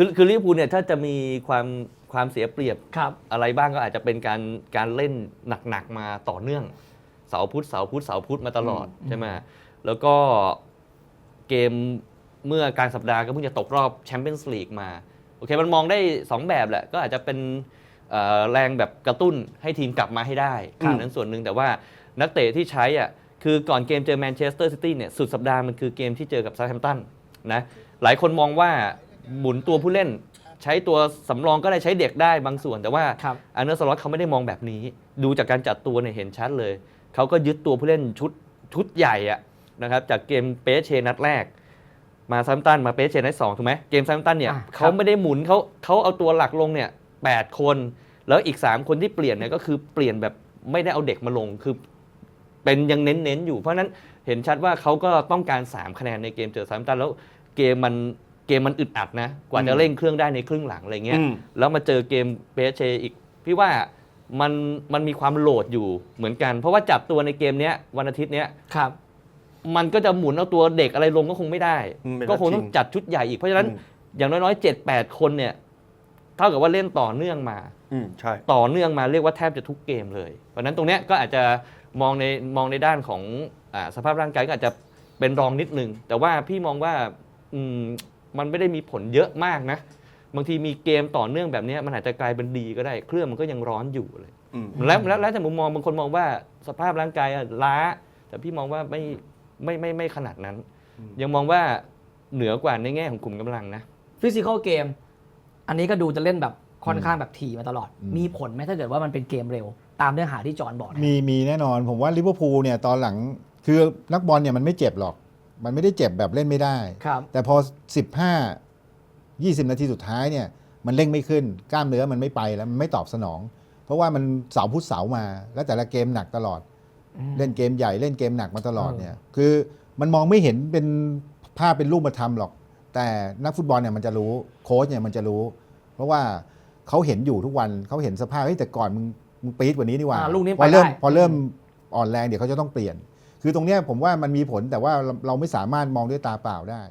คือคือลิเวอร์พูลเนี่ยถ้าจะมีความความเสียเปรียบ ครับ อะไรบ้างก็อาจจะเป็นการการเล่นหนักๆมาต่อเนื่อง เสาร์พุธเสาร์พุธเสาร์พุธมาตลอดใช่ไหมแล้วก็เกมเมื่อกลารสัปดาห์ก็เพิ่งจะตกรอบแชมเปี้ยนส์ลีกมา โอเคมันมองได้ 2 แบบแหละ ก็อาจจะเป็นเอ่อแรงแบบกระตุ้นให้ทีมกลับมาให้ได้ครับอันนั้นส่วนหนึ่งแต่ว่านักเตะที่ใช้อะคือก่อนเกมเจอแมนเชสเตอร์ซิตี้เนี่ยสุดสัปดาห์มันคือเกมที่เจอกับซา u t แฮมป์ตันนะหลายคนมองว่า หมุนตัวผู้เล่น ใช้ตัวสำรองก็ได้ใช้เด็กได้บางส่วน แต่ว่าครับ อันเนอร์สล็อตเขาไม่ได้มองแบบนี้ ดูจากการจัดตัวเนี่ยเห็นชัดเลย เขาก็ยึดตัวผู้เล่นชุดชุดใหญ่อะนะครับจากเกมเปเชนัดแรก มาซัมตันมาเปเชนัดสองถูกไหมเกมซัมตันเนี่ยอะครับ เขาไม่ได้หมุนเขาเขาเอาตัวหลักลงเนี่ยแปดคน แล้วอีก 3 คนที่เปลี่ยนเนี่ยก็คือเปลี่ยนแบบไม่ได้เอาเด็กมาลงคือ เป็นยังเน้นๆอยู่เพราะฉะนั้นเห็นชัดว่าเขาก็ต้องการ 3 คะแนนในเกมเจอซัมตันแล้วเกมมัน เกมมันอึดอัดนะ กว่าจะเร่งเครื่องได้ในครึ่งหลังอะไรเงี้ยอืมแล้วมาเจอเกมเปเชอีก พี่ว่ามันมันมีความโหลดอยู่เหมือนกัน เพราะว่าจับตัวในเกมเนี้ยวันอาทิตย์เนี้ยครับมันก็จะหมุนเอาตัวเด็กอะไรลงก็คงไม่ได้อืมเป็นก็คงนัดชิงต้องจัดชุดใหญ่อีกเพราะฉะนั้นอืมอย่างน้อยๆเจ็ดแปดคนเนี่ยเท่ากับว่าเล่นต่อเนื่องมาอืมใช่ต่อเนื่องมาเรียกว่าแทบจะทุกเกมเลยเพราะฉะนั้นตรงเนี้ยก็อาจจะมองในมองในด้านของอาสภาพร่างกายก็อาจจะเป็นรองนิดนึงแต่ว่าพี่มองว่าอื มมันไม่ได้มีผลเยอะมากนะ บางทีมีเกมต่อเนื่องแบบเนี้ยมันอาจจะกลายเป็นดีก็ได้ เครื่องมันก็ยังร้อนอยู่เลยอืมแล้วแล้วแล้วแต่มุมมองบางคนมองว่าสภาพร่างกายอะล้า แต่พี่มองว่าไม่ไม่ไม่ไม่ขนาดนั้นอืมยังมองว่าเหนือกว่าในแง่ของกลุ่มกำลังนะฟิสิกอลเกมอันนี้ก็ดูจะเล่นแบบค่อนข้างแบบถี่มาตลอดอืมมีผลไหมถ้าเกิดว่ามันเป็นเกมเร็ว ตามเนื้อหาที่จอห์นบอกนะมีมีแน่นอน ผมว่าลิเวอร์พูลเนี่ยตอนหลังคือนักบอลเนี่ยมันไม่เจ็บหรอก มันไม่ได้เจ็บแบบเล่นไม่ได้ ครับแต่พอ 15 20 นาทีสุดท้ายเนี่ยมันเร่งไม่ขึ้นกล้ามเนื้อมันไม่ไปแล้วมันไม่ตอบสนอง เพราะว่ามันเสาร์พุธเสาร์มา แล้วแต่ละเกมหนักตลอดเล่นเกมใหญ่เล่นเกมหนักมาตลอดเนี่ยคือมันมองไม่เห็นเป็นภาพเป็นรูปมาทำหรอก แต่นักฟุตบอลเนี่ยมันจะรู้โค้ชเนี่ยมันจะรู้ เพราะว่าเขาเห็นอยู่ทุกวันเขาเห็นสภาพเฮ้ยแต่ก่อนมึงมึงปี๊ดกว่านี้นี่หว่าอ่าลูกนี้พอเริ่มไปได้ พอเริ่มอ่อนแรงเดี๋ยวเขาจะต้องเปลี่ยน คือตรงนี้ผมว่ามันมีผลแต่ว่าเราไม่สามารถมองด้วยตาเปล่าได้